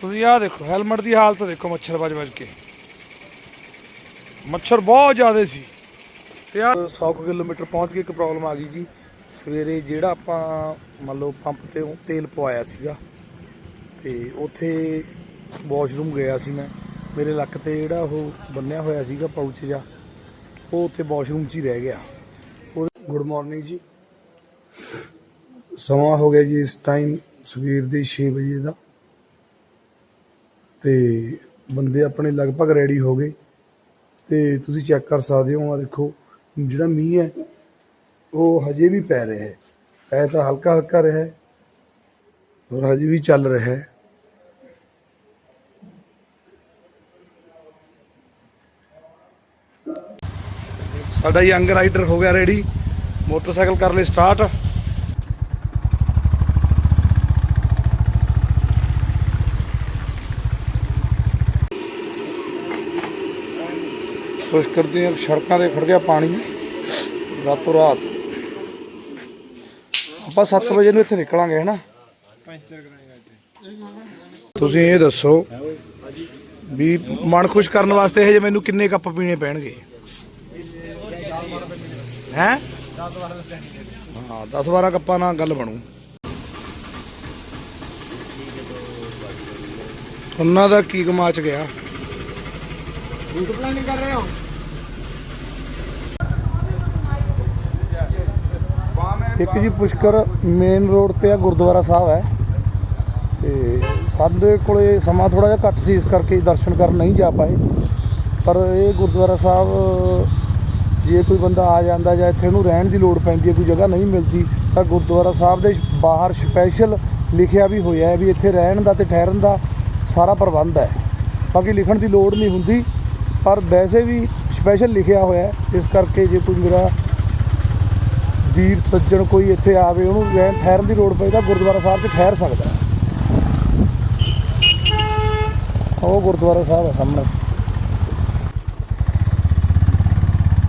ਤੁਸੀਂ ਆਹ ਦੇਖੋ ਹੈਲਮਟ ਦੀ ਹਾਲਤ ਦੇਖੋ ਮੱਛਰ ਵੱਜ ਵੱਜ ਕੇ। ਮੱਛਰ ਬਹੁਤ ਜ਼ਿਆਦਾ ਸੀ। ਤੇ ਆ 100 ਕੁ ਕਿਲੋਮੀਟਰ ਪਹੁੰਚ ਕੇ ਇੱਕ ਪ੍ਰੋਬਲਮ ਆ ਗਈ ਜੀ। ਸਵੇਰੇ ਜਿਹੜਾ ਆਪਾਂ ਮੰਨ ਲਓ ਪੰਪ ਤੇ ਤੇਲ ਪਵਾਇਆ ਸੀਗਾ, ਤੇ ਉੱਥੇ ਵਾਸ਼ਰੂਮ ਗਿਆ ਸੀ ਮੈਂ। ਮੇਰੇ ਲੱਕ ਤੇ ਜਿਹੜਾ ਉਹ ਬੰਨਿਆ ਹੋਇਆ ਸੀਗਾ ਪਾਊਚ ਜਿਹਾ, ਉਹ ਉੱਥੇ ਵਾਸ਼ਰੂਮ 'ਚ ਹੀ ਰਹਿ ਗਿਆ। ਗੁੱਡ ਮਾਰਨਿੰਗ ਜੀ। ਸਮਾਂ ਹੋ ਗਿਆ ਜੀ ਇਸ ਟਾਈਮ ਸਵੇਰ ਦੇ 6 ਵਜੇ ਦਾ। ਤੇ ਬੰਦੇ ਆਪਣੇ ਲਗਭਗ ਰੈਡੀ ਹੋ ਗਏ ਤੇ ਤੁਸੀਂ ਚੈੱਕ ਕਰ ਸਕਦੇ ਹੋ ਆ ਦੇਖੋ, ਜਿਹੜਾ ਮੀਂਹ ਹੈ, ਉਹ ਹਜੇ ਵੀ ਪੈ ਰਿਹਾ ਹੈ। ਪੈ ਤਾਂ ਹਲਕਾ ਹਲਕਾ ਰਿਹਾ ਹੈ ਔਰ ਹਜੇ ਵੀ ਚੱਲ ਰਿਹਾ ਹੈ। ਸਾਡਾ ਯੰਗ ਰਾਈਡਰ ਹੋ ਗਿਆ ਰੈਡੀ ਮੋਟਰਸਾਈਕਲ ਕਰ ਲਈ ਸਟਾਰਟ ਕੋਸ਼ਿਸ਼ ਕਰਦੇ ਸੜਕਾਂ ਤੇ ਖੜ ਗਿਆ ਪਾਣੀ। ਰਾਤੋਂ ਰਾਤ। ਆਪਾਂ 7 ਵਜੇ ਨੂੰ ਇੱਥੇ ਨਿਕਲਾਂਗੇ, ਹਨਾ? ਤੁਸੀਂ ਇਹ ਦੱਸੋ ਵੀ ਮਨ ਖੁਸ਼ ਕਰਨ ਵਾਸਤੇ ਇਹ ਜੇ ਮੈਨੂੰ ਕਿੰਨੇ ਕੱਪ ਪੀਣੇ ਪੈਣਗੇ? ਹੈ? ਹਾਂ 10 12 ਕੱਪਾਂ ਨਾਲ ਗੱਲ ਬਣੂ। ਉਹਨਾਂ ਦਾ ਕੀ ਕਮਾਚ ਗਿਆ? रूट प्लानिंग कर रहे हो ਇੱਕ ਜੀ ਪੁਸ਼ਕਰ ਮੇਨ ਰੋਡ ਤੇ ਆ ਗੁਰਦੁਆਰਾ ਸਾਹਿਬ ਹੈ ਤੇ ਸਾਡੇ ਕੋਲੇ ਸਮਾਂ ਥੋੜਾ ਜਿਹਾ ਘੱਟ ਸੀ ਇਸ ਕਰਕੇ ਦਰਸ਼ਨ ਕਰਨ ਨਹੀਂ ਜਾ ਪਾਏ ਪਰ ਇਹ ਗੁਰਦੁਆਰਾ ਸਾਹਿਬ ਜੇ ਕੋਈ ਬੰਦਾ ਆ ਜਾਂਦਾ ਜਾਂ ਇੱਥੇ ਉਹਨੂੰ ਰਹਿਣ ਦੀ ਲੋੜ ਪੈਂਦੀ ਹੈ ਕੋਈ ਜਗ੍ਹਾ ਨਹੀਂ ਮਿਲਦੀ ਤਾਂ ਗੁਰਦੁਆਰਾ ਸਾਹਿਬ ਦੇ ਬਾਹਰ ਸਪੈਸ਼ਲ ਲਿਖਿਆ ਵੀ ਹੋਇਆ ਹੈ ਵੀ ਇੱਥੇ ਰਹਿਣ ਦਾ ਤੇ ਠਹਿਰਨ ਦਾ ਸਾਰਾ ਪ੍ਰਬੰਧ ਹੈ ਬਾਕੀ ਲਿਖਣ ਦੀ ਲੋੜ ਨਹੀਂ ਹੁੰਦੀ ਪਰ ਵੈਸੇ ਵੀ ਸਪੈਸ਼ਲ ਲਿਖਿਆ ਹੋਇਆ ਇਸ ਕਰਕੇ ਜੇ ਕੋਈ ਮੇਰਾ ਵੀਰ ਸੱਜਣ ਕੋਈ ਇੱਥੇ ਆਵੇ, ਉਹਨੂੰ ਰਹਿਣ ਠਹਿਰਨ ਦੀ ਲੋੜ ਪਈ ਤਾਂ ਗੁਰਦੁਆਰਾ ਸਾਹਿਬ 'ਚ ਠਹਿਰ ਸਕਦਾ ਉਹ ਗੁਰਦੁਆਰਾ ਸਾਹਿਬ ਹੈ ਸਾਹਮਣੇ।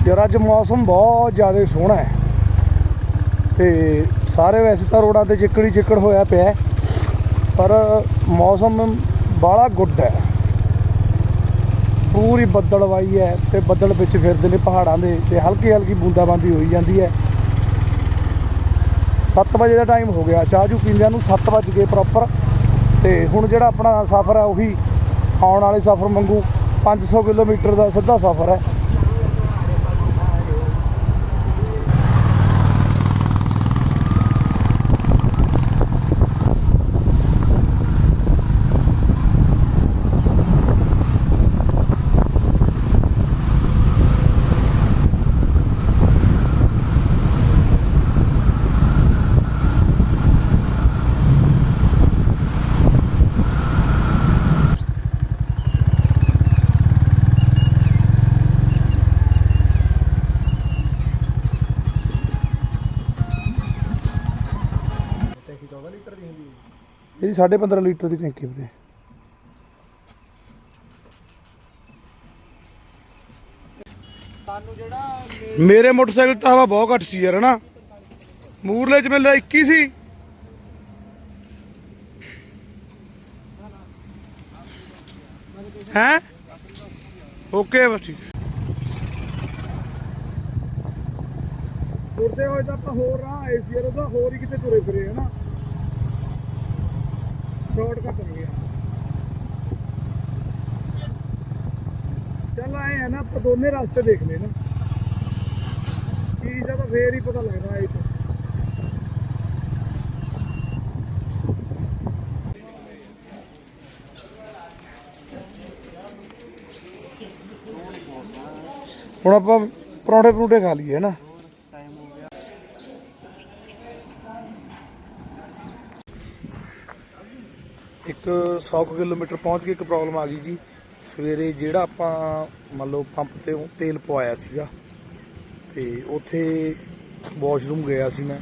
ਯਾਰ ਅੱਜ ਮੌਸਮ ਬਹੁਤ ਜ਼ਿਆਦਾ ਸੋਹਣਾ ਹੈ। ਤੇ ਸਾਰੇ ਵੈਸੇ ਤਾਂ ਰੋਡਾਂ ਤੇ ਚਿੱਕੜੀ ਚਿੱਕੜ ਹੋਇਆ ਪਿਆ ਪਰ ਮੌਸਮ ਬਾਹਲਾ ਗੁੱਡ ਹੈ। ਪੂਰੀ ਬੱਦਲਵਾਈ ਹੈ ਤੇ ਬੱਦਲ ਵਿੱਚ ਫਿਰਦੇ ਨੇ ਪਹਾੜਾਂ ਦੇ ਤੇ ਹਲਕੀ ਹਲਕੀ ਬੂੰਦਾਬਾਂਦੀ ਹੋਈ ਜਾਂਦੀ ਹੈ। 7 ਵਜੇ ਦਾ ਟਾਈਮ ਹੋ ਗਿਆ, ਚਾਹ ਚੂ ਪੀਂਦਿਆਂ ਨੂੰ 7 ਵੱਜ ਗਏ ਪ੍ਰੋਪਰ ਤੇ ਹੁਣ ਜਿਹੜਾ ਆਪਣਾ ਸਫ਼ਰ ਹੈ ਉਹੀ ਆਉਣ ਵਾਲੇ ਸਫ਼ਰ ਵਾਂਗੂ 500 ਕਿਲੋਮੀਟਰ ਦਾ ਸਿੱਧਾ ਸਫ਼ਰ ਹੈ। ਇਹ 15.5 ਲੀਟਰ ਦੀ ਟੈਂਕੀ ਵੀਰੇ। ਸਾਨੂੰ ਜਿਹੜਾ ਮੇਰੇ ਮੋਟਰਸਾਈਕਲ ਤਾਂ ਹਵਾ ਬਹੁਤ ਘੱਟ ਸੀ ਯਾਰ ਹਨਾ? ਮੂਰਲੇ ਚ ਮਿਲਿਆ 21 ਸੀ। ਹੈ? ਓਕੇ ਬਸ ਠੀਕ। ਤੁਰਦੇ ਹੋਏ ਤਾਂ ਆਪਾਂ ਹੋਰ ਰਾਹ ਆਏ ਸੀ ਯਾਰ ਉਹਦਾ ਹੋਰ ਹੀ ਕਿਤੇ ਤੁਰੇ ਫਿਰੇ ਹਨਾ? ਸ਼ਾਰਟਕਟ ਨਹੀਂ ਗਿਆ। ਚੱਲ ਆਏ ਆ ਨਾ, ਆਪਾਂ ਦੋਨੇ ਰਸਤੇ ਦੇਖ ਲਏ ਨਾ। ਚੀਜ਼ ਦਾ ਤਾਂ ਫੇਰ ਹੀ ਪਤਾ ਲੱਗਦਾ ਇਹ ਤੋਂ। ਹੁਣ ਆਪਾਂ ਪਰੌਂਠੇ ਪਰੌਂਠੇ ਖਾ ਲਈਏ ਨਾ? ਇੱਕ 100 ਕੁ ਕਿਲੋਮੀਟਰ ਪਹੁੰਚ ਕੇ ਇੱਕ ਪ੍ਰੋਬਲਮ ਆ ਗਈ ਜੀ। ਸਵੇਰੇ ਜਿਹੜਾ ਆਪਾਂ ਮੰਨ ਲਓ ਪੰਪ ਤੇ ਤੇਲ ਪਵਾਇਆ ਸੀਗਾ, ਤੇ ਉੱਥੇ ਵਾਸ਼ਰੂਮ ਗਿਆ ਸੀ ਮੈਂ।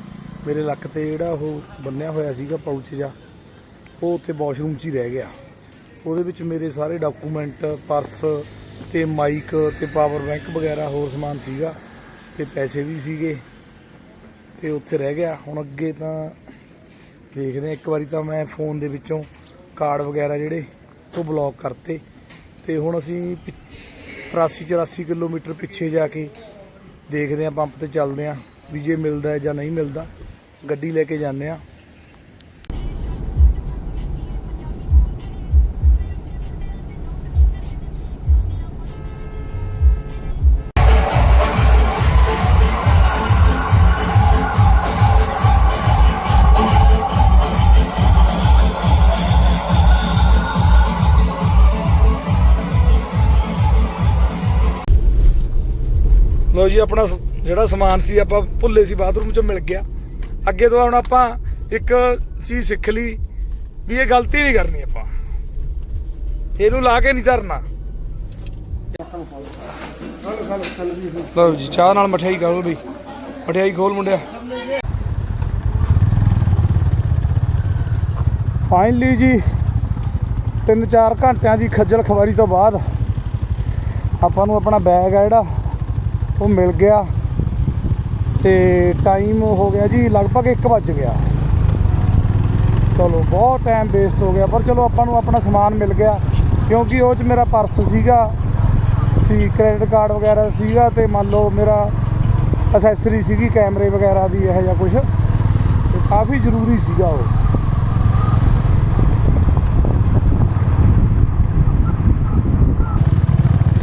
ਮੇਰੇ ਲੱਕ ਤੇ ਜਿਹੜਾ ਉਹ ਬੰਨਿਆ ਹੋਇਆ ਸੀਗਾ ਪਾਊਚ ਜਿਹਾ, ਉਹ ਉੱਥੇ ਵਾਸ਼ਰੂਮ 'ਚ ਹੀ ਰਹਿ ਗਿਆ। ਉਹਦੇ ਵਿੱਚ ਮੇਰੇ ਸਾਰੇ ਡਾਕੂਮੈਂਟ ਪਰਸ ਤੇ ਮਾਈਕ ਤੇ ਪਾਵਰ ਬੈਂਕ ਵਗੈਰਾ ਹੋਰ ਸਮਾਨ ਸੀਗਾ, ਤੇ ਪੈਸੇ ਵੀ ਸੀਗੇ, ਤੇ ਉੱਥੇ ਰਹਿ ਗਿਆ। ਹੁਣ ਅੱਗੇ ਤਾਂ ਦੇਖਦੇ ਹਾਂ, ਇੱਕ ਵਾਰੀ ਤਾਂ ਮੈਂ ਫੋਨ ਦੇ ਵਿੱਚੋਂ ਕਾਰਡ ਵਗੈਰਾ ਜਿਹੜੇ ਉਹ ਬਲੌਕ ਕਰਤੇ ਤੇ ਹੁਣ ਅਸੀਂ 83 84 ਕਿਲੋਮੀਟਰ ਪਿੱਛੇ ਜਾ ਕੇ ਦੇਖਦੇ ਆਂ ਪੰਪ ਤੇ ਚੱਲਦੇ ਆਂ ਵੀ ਜੇ ਮਿਲਦਾ ਹੈ ਜਾਂ ਨਹੀਂ ਮਿਲਦਾ, ਗੱਡੀ ਲੈ ਕੇ ਜਾਂਦੇ ਆਂ ਲੋ ਜੀ, ਆਪਣਾ ਜਿਹੜਾ ਸਮਾਨ ਸੀ, ਆਪਾਂ ਭੁੱਲੇ ਸੀ, ਬਾਥਰੂਮ ਚੋਂ ਮਿਲ ਗਿਆ। ਅੱਗੇ ਤੋਂ ਹੁਣ ਆਪਾਂ ਇੱਕ ਚੀਜ਼ ਸਿੱਖ ਲਈ ਵੀ ਇਹ ਗਲਤੀ ਨਹੀਂ ਕਰਨੀ ਆਪਾਂ। ਇਹਨੂੰ ਲਾ ਕੇ ਨਹੀਂ ਧਰਨਾ। ਲਓ ਜੀ, ਚਾਹ ਨਾਲ ਮਠਿਆਈ ਕਰੋ ਬਈ। ਮਠਿਆਈ ਖੋਲ ਮੁੰਡਿਆ। ਫਾਈਨਲੀ ਜੀ 3-4 ਘੰਟਿਆਂ ਦੀ ਖੱਜਲ ਖਵਾਰੀ ਤੋਂ ਬਾਅਦ ਆਪਾਂ ਨੂੰ ਆਪਣਾ ਬੈਗ ਆ ਜਿਹੜਾ। ਉਹ ਮਿਲ ਗਿਆ ਤੇ ਟਾਈਮ ਹੋ ਗਿਆ ਜੀ ਲਗਭਗ 1 ਵੱਜ ਗਿਆ। ਚਲੋ ਬਹੁਤ ਟਾਈਮ ਵੇਸਟ ਹੋ ਗਿਆ, ਪਰ ਚਲੋ ਆਪਾਂ ਨੂੰ ਆਪਣਾ ਸਮਾਨ ਮਿਲ ਗਿਆ ਕਿਉਂਕਿ ਉਹ 'ਚ ਮੇਰਾ ਪਰਸ ਸੀਗਾ ਸੀ ਕ੍ਰੈਡਿਟ ਕਾਰਡ ਵਗੈਰਾ ਸੀਗਾ ਤੇ ਮੰਨ ਲਓ ਮੇਰਾ ਅਸੈਸਰੀ ਸੀਗੀ, ਕੈਮਰੇ ਵਗੈਰਾ ਦੀ ਇਹੋ ਜਿਹਾ ਕੁਝ ਤੇ ਕਾਫੀ ਜ਼ਰੂਰੀ ਸੀਗਾ ਉਹ।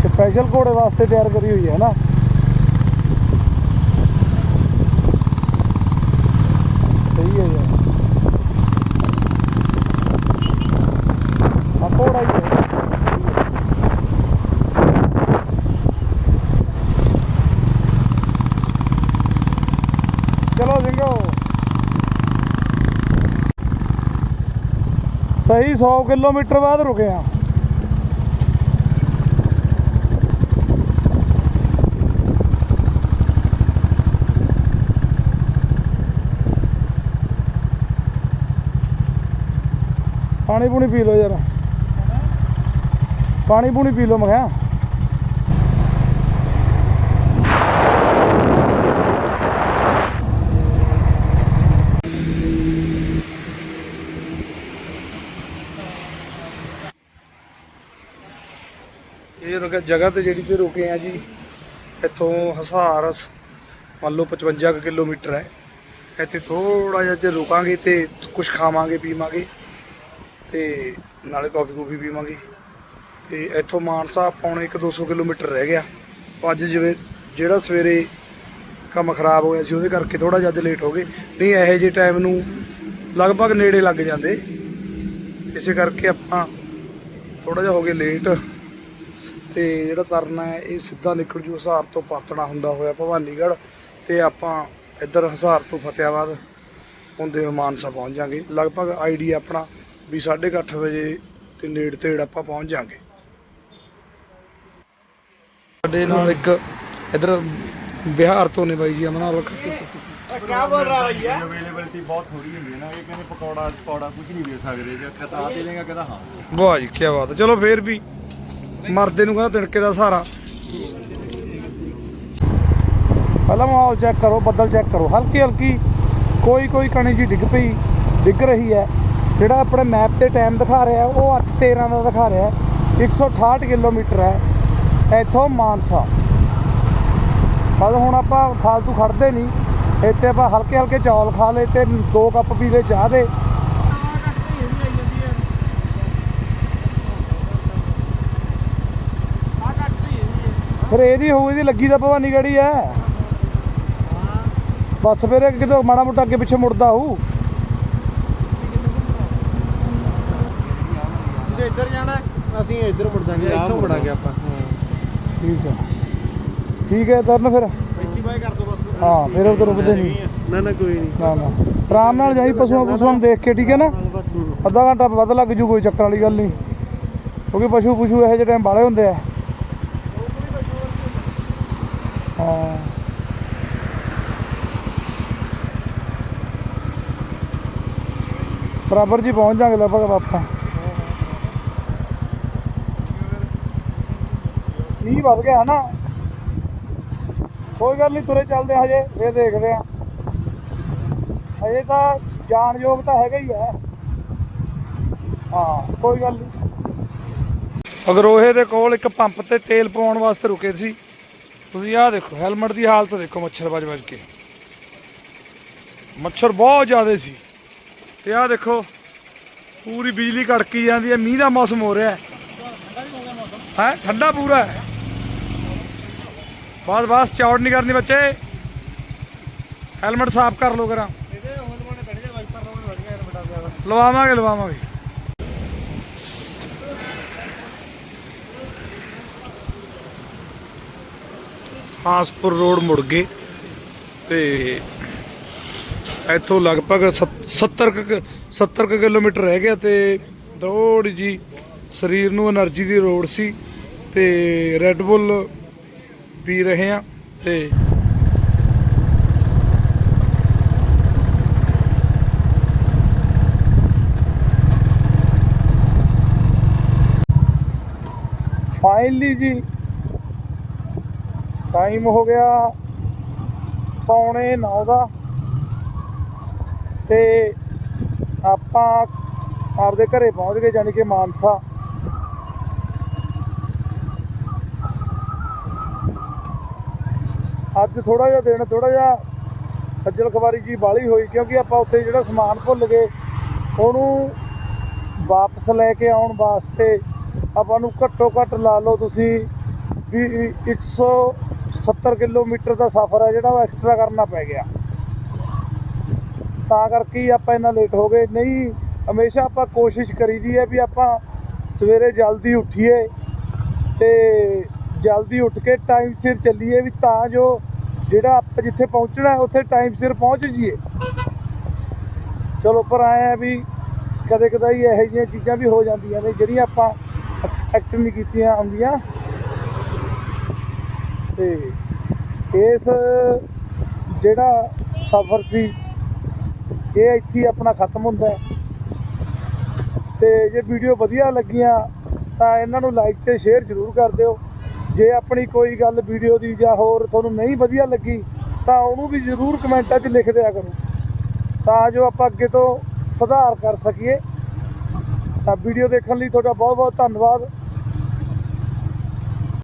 ਸਪੈਸ਼ਲ ਘੋੜੇ ਵਾਸਤੇ ਤਿਆਰ ਕਰੀ ਹੋਈ ਹੈ ਨਾ ਸਹੀ ਹੈ ਯਾਰ ਆ ਘੋੜਾ ਹੀ ਹੈ ਚਲੋ ਸਿੰਘੋ ਸਹੀ 100 ਕਿਲੋਮੀਟਰ ਬਾਅਦ ਰੁਕੇ ਆ ਪਾਣੀ ਪੂਣੀ ਪੀ ਲਓ ਯਾਰ। ਪਾਣੀ ਪੂਣੀ ਪੀ ਲਓ ਮੈਂ ਕਿਹਾ। ਰੁਕ ਜਗ੍ਹਾ ਤੇ ਜਿਹੜੀ ਤੇ ਰੁਕੇ ਆ ਜੀ, ਇੱਥੋਂ ਹਸਾਰ ਮੰਨ ਲਓ 55 ਕੁ ਕਿਲੋਮੀਟਰ ਹੈ। ਇੱਥੇ ਥੋੜਾ ਜਿਹਾ ਜੇ ਰੁਕਾਂਗੇ ਤੇ ਕੁਝ ਖਾਵਾਂਗੇ, ਪੀਵਾਂਗੇ ਤੇ ਨਾਲੇ ਕਾਫੀ ਕੂਫੀ ਪੀਵਾਂਗੇ। ਤੇ ਇੱਥੋਂ ਮਾਨਸਾ ਪੌਣੇ 1-200 ਕਿਲੋਮੀਟਰ ਰਹਿ ਗਿਆ। ਅੱਜ ਜਿਵੇਂ ਜਿਹੜਾ ਸਵੇਰੇ ਕੰਮ ਖਰਾਬ ਹੋਇਆ ਸੀ, ਉਹਦੇ ਕਰਕੇ ਥੋੜਾ ਜਿਹਾ ਅੱਜ ਲੇਟ ਹੋ ਗਏ। ਨਹੀਂ, ਇਹੋ ਜਿਹੇ ਟਾਈਮ ਨੂੰ ਲਗਭਗ ਨੇੜੇ ਲੱਗ ਜਾਂਦੇ। ਇਸੇ ਕਰਕੇ ਆਪਾਂ ਥੋੜਾ ਜਿਹਾ ਹੋ ਗਏ ਲੇਟ ਤੇ ਜਿਹੜਾ ਤਰਨ ਹੈ ਇਹ ਸਿੱਧਾ ਨਿਕਲ ਜੂ ਹਸਾਰ ਤੋਂ ਪਾਤਣਾ ਹੁੰਦਾ ਹੋਇਆ ਭਵਾਨੀਗੜ੍ਹ ਤੇ ਆਪਾਂ ਇੱਧਰ ਹਸਾਰ ਤੋਂ ਫਤਿਆਬਾਦ ਹੁੰਦੇ ਹੋ ਮਾਨਸਾ ਪਹੁੰਚ ਜਾਾਂਗੇ। ਲਗਭਗ ਆਈਡੀ ਆਪਣਾ ਵੀ 8:30 ਵਜੇ ਤੇ ਨੇੜ ਤੇੜ ਆਪਾਂ ਪਹੁੰਚ ਜਾਾਂਗੇ। ਸਾਡੇ ਨਾਲ ਇੱਕ ਇੱਧਰ ਬਿਹਾਰ ਤੋਂ ਨੇ ਬਾਈ ਜੀ ਅਮਨਾ ਰੱਖ ਕਿਆ ਬੋਲ ਰਹਾ ਭਈਆ ਅਵੇਲੇਬਿਲਟੀ ਬਹੁਤ ਥੋੜੀ ਹੁੰਦੀ ਹੈ ਨਾ ਇਹ ਕਹਿੰਦੇ ਪਕੌੜਾ ਪਕੌੜਾ ਕੁਝ ਨਹੀਂ ਦੇ ਸਕਦੇ ਜੇ ਕਹਤਾ ਦੇ ਦੇਗਾ ਕਹਿੰਦਾ ਹਾਂ। ਵਾਹ ਜੀ ਕੀ ਬਾਤ ਚਲੋ ਫੇਰ ਵੀ ਮਰਦੇ ਨੂੰ ਕਹਿੰਦਾ ਤਿਣਕੇ ਦਾ ਸਹਾਰਾ। ਪਹਿਲਾਂ ਮਾਹੌਲ ਚੈੱਕ ਕਰੋ ਬੱਦਲ ਚੈੱਕ ਕਰੋ। ਹਲਕੀ ਹਲਕੀ ਕੋਈ ਕੋਈ ਕਣੀ ਜੀ ਡਿੱਗ ਪਈ ਡਿੱਗ ਰਹੀ ਹੈ। ਜਿਹੜਾ ਆਪਣੇ ਮੈਪ ਤੇ ਟਾਈਮ ਦਿਖਾ ਰਿਹਾ ਹੈ, ਉਹ 8:13 ਦਾ ਦਿਖਾ ਰਿਹਾ ਹੈ। 168 ਕਿਲੋਮੀਟਰ ਹੈ। ਇੱਥੋਂ ਮਾਨਸਾ। ਬਸ ਹੁਣ ਆਪਾਂ ਫਾਲਤੂ ਖੜਦੇ ਨਹੀਂ ਇੱਥੇ ਆਪਾਂ ਹਲਕੇ ਹਲਕੇ ਚੌਲ ਖਾ ਲਏ ਤੇ ਦੋ ਕੱਪ ਪੀ ਲਏ ਚਾਹ ਦੇ। ਫਿਰ ਇਹਦੀ ਹੋਊ ਇਹਦੀ ਲੱਗੀ ਤਾਂ ਭਵਾਨੀ ਗੜੀ ਐ। ਬਸ ਫਿਰ ਇਹ ਕਿਤੇ ਮਾੜਾ ਮੋਟਾ ਅੱਗੇ ਪਿੱਛੇ ਮੁੜਦਾ ਹੋਊ। ਤੁਸੀਂ ਇੱਧਰ ਜਾਣਾ? ਅਸੀਂ ਇੱਧਰ ਮੁੜ ਜਾਾਂਗੇ ਇੱਥੋਂ ਮੁੜਾਂਗੇ ਆਪਾਂ। ਠੀਕ ਹੈ ਠੀਕ ਹੈ ਤਰਨ ਫਿਰ। ਇੱਥੇ ਬਾਈ ਕਰ ਦੋ ਬਸ। ਹਾਂ ਫਿਰ ਉਧਰ ਰੁਕਦੇ ਨਹੀਂ ਨਾ ਨਾ ਕੋਈ ਨਹੀਂ ਨਾ ਨਾ। ਆਰਾਮ ਨਾਲ ਜਾਈ ਪਸ਼ੂਆਂ ਪਸ਼ੂਆਂ ਨੂੰ ਦੇਖ ਕੇ ਠੀਕ ਹੈ ਨਾ? ਅੱਧਾ ਘੰਟਾ ਵੱਧ ਲੱਗ ਜੂ ਕੋਈ ਚੱਕਰ ਵਾਲੀ ਗੱਲ ਨਹੀਂ ਕਿਉਂਕਿ ਪਸ਼ੂ ਪਸ਼ੂ ਇਹੋ ਜਿਹੇ ਟਾਈਮ ਬਾਲੇ ਹੁੰਦੇ ਆ। ਬਰਾਬਰ ਜੀ ਪਹੁੰਚ ਜਾਾਂਗੇ ਲਗਭਗ ਆਪਾਂ। ਕੀ ਵੱਧ ਗਿਆ ਹਨਾ। ਕੋਈ ਗੱਲ ਨਹੀਂ ਤੁਰੇ ਚੱਲਦੇ ਹਜੇ, ਫੇਰ ਦੇਖਦੇ ਆ ਹਜੇ ਤਾਂ ਜਾਣਯੋਗ ਤਾਂ ਹੈਗਾ ਹੀ ਹੈ। ਹਾਂ, ਕੋਈ ਗੱਲ ਨਹੀਂ ਅਗਰੋਹੇ ਦੇ ਕੋਲ ਇੱਕ ਪੰਪ ਤੇ ਤੇਲ ਪਵਾਉਣ ਵਾਸਤੇ ਰੁਕੇ ਸੀ। ਤੁਸੀਂ ਆਹ ਦੇਖੋ, ਹੈਲਮਟ ਦੀ ਹਾਲਤ ਦੇਖੋ, ਮੱਛਰ ਵੱਜ ਵੱਜ ਕੇ। ਮੱਛਰ ਬਹੁਤ ਜ਼ਿਆਦਾ ਸੀ। ਤੇ ਆਹ ਦੇਖੋ, ਪੂਰੀ ਬਿਜਲੀ ਕੜਕੀ ਜਾਂਦੀ ਹੈ, ਮੀਂਹ ਦਾ ਮੌਸਮ ਹੋ ਰਿਹਾ ਹੈ। ਹੈ? ਠੰਡਾ ਪੂਰਾ ਹੈ। ਬਸ ਬਸ, ਚੌੜ ਨਹੀਂ ਕਰਨੀ ਬੱਚੇ। ਹੈਲਮਟ ਸਾਫ਼ ਕਰ ਲੋ ਕਰਾਂ। ਲਵਾਵਾਂਗੇ ਲਵਾਵਾਂਗੇ। ਹਾਸਪੁਰ ਰੋਡ ਮੁੜ ਗਏ ਤੇ ਇੱਥੋਂ ਲਗਭਗ 70 70 ਕਿਲੋਮੀਟਰ ਰਹਿ ਗਿਆ ਤੇ ਥੋੜੀ ਜੀ ਸਰੀਰ ਨੂੰ એનર્ਜੀ ਦੀ ਲੋੜ ਸੀ ਤੇ ਰੈੱਡ ਬੁੱਲ ਪੀ ਰਹੇ ਆ ਤੇ ਫਾਈਨਲੀ ਜੀ ਟਾਈਮ ਹੋ ਗਿਆ ਪੌਣੇ 9 ਦਾ। ਤੇ ਆਪਾਂ ਆਪਦੇ ਘਰੇ ਪਹੁੰਚ ਗਏ ਯਾਨੀ ਕਿ ਮਾਨਸਾ। ਅੱਜ ਥੋੜਾ ਜਿਹਾ ਦਿਨ ਥੋੜਾ ਜਿਹਾ ਖੱਜਲ ਖਵਾਰੀ ਜੀ ਬਾਲੀ ਹੋਈ, ਕਿਉਂਕਿ ਆਪਾਂ ਉੱਥੇ ਜਿਹੜਾ ਸਮਾਨ ਭੁੱਲ ਗਏ, ਉਹਨੂੰ ਵਾਪਸ ਲੈ ਕੇ ਆਉਣ ਵਾਸਤੇ ਆਪਾਂ ਨੂੰ ਘੱਟੋ ਘੱਟ ਲਾ ਲਓ ਤੁਸੀਂ ਵੀ 170 ਕਿਲੋਮੀਟਰ ਦਾ ਸਫ਼ਰ ਹੈ ਜਿਹੜਾ ਉਹ ਐਕਸਟਰਾ ਕਰਨਾ ਪੈ ਗਿਆ। ਤਾਂ ਕਰਕੇ ਹੀ ਆਪਾਂ ਇੰਨਾ ਲੇਟ ਹੋ ਗਏ। ਨਹੀਂ, ਹਮੇਸ਼ਾ ਆਪਾਂ ਕੋਸ਼ਿਸ਼ ਕਰੀਦੀ ਹੈ ਵੀ ਆਪਾਂ ਸਵੇਰੇ ਜਲਦੀ ਉੱਠੀਏ ਤੇ ਜਲਦੀ ਉੱਠ ਕੇ ਟਾਈਮ ਸਿਰ ਚੱਲੀਏ ਵੀ ਤਾਂ ਜੋ ਜਿਹੜਾ ਆਪਾਂ ਜਿੱਥੇ ਪਹੁੰਚਣਾ ਉੱਥੇ ਟਾਈਮ ਸਿਰ ਪਹੁੰਚ ਜਾਈਏ। ਚਲੋ, ਪਰ ਆਏ ਆ ਵੀ ਕਦੇ ਕਦਾਈ ਇਹੋ ਜਿਹੀਆਂ ਚੀਜ਼ਾਂ ਵੀ ਹੋ ਜਾਂਦੀਆਂ ਨੇ, ਜਿਹੜੀਆਂ ਆਪਾਂ ਐਕਸਪੈਕਟ ਨਹੀਂ ਕੀਤੀਆਂ ਆਉਂਦੀਆਂ ਤੇ ਇਸ ਜਿਹੜਾ ਸਫ਼ਰ ਸੀ ਇਹ ਇੱਥੇ ਆਪਣਾ ਖਤਮ ਹੁੰਦਾ ਹੈ ਤੇ ਜੇ ਵੀਡੀਓ ਵਧੀਆ ਲੱਗੀਆਂ ਤਾਂ ਇਹਨਾਂ ਨੂੰ ਲਾਈਕ ਤੇ ਸ਼ੇਅਰ ਜ਼ਰੂਰ ਕਰ ਦਿਓ। ਜੇ ਆਪਣੀ ਕੋਈ ਗੱਲ ਵੀਡੀਓ ਦੀ ਜਾਂ ਹੋਰ ਤੁਹਾਨੂੰ ਨਹੀਂ ਵਧੀਆ ਲੱਗੀ ਤਾਂ ਉਹਨੂੰ ਵੀ ਜ਼ਰੂਰ ਕਮੈਂਟਾਂ 'ਚ ਲਿਖ ਦਿਆ ਕਰੋ। ਤਾਂ ਜੋ ਆਪਾਂ ਅੱਗੇ ਤੋਂ ਸੁਧਾਰ ਕਰ ਸਕੀਏ। ਤਾਂ ਵੀਡੀਓ ਦੇਖਣ ਲਈ ਤੁਹਾਡਾ ਬਹੁਤ ਬਹੁਤ ਧੰਨਵਾਦ।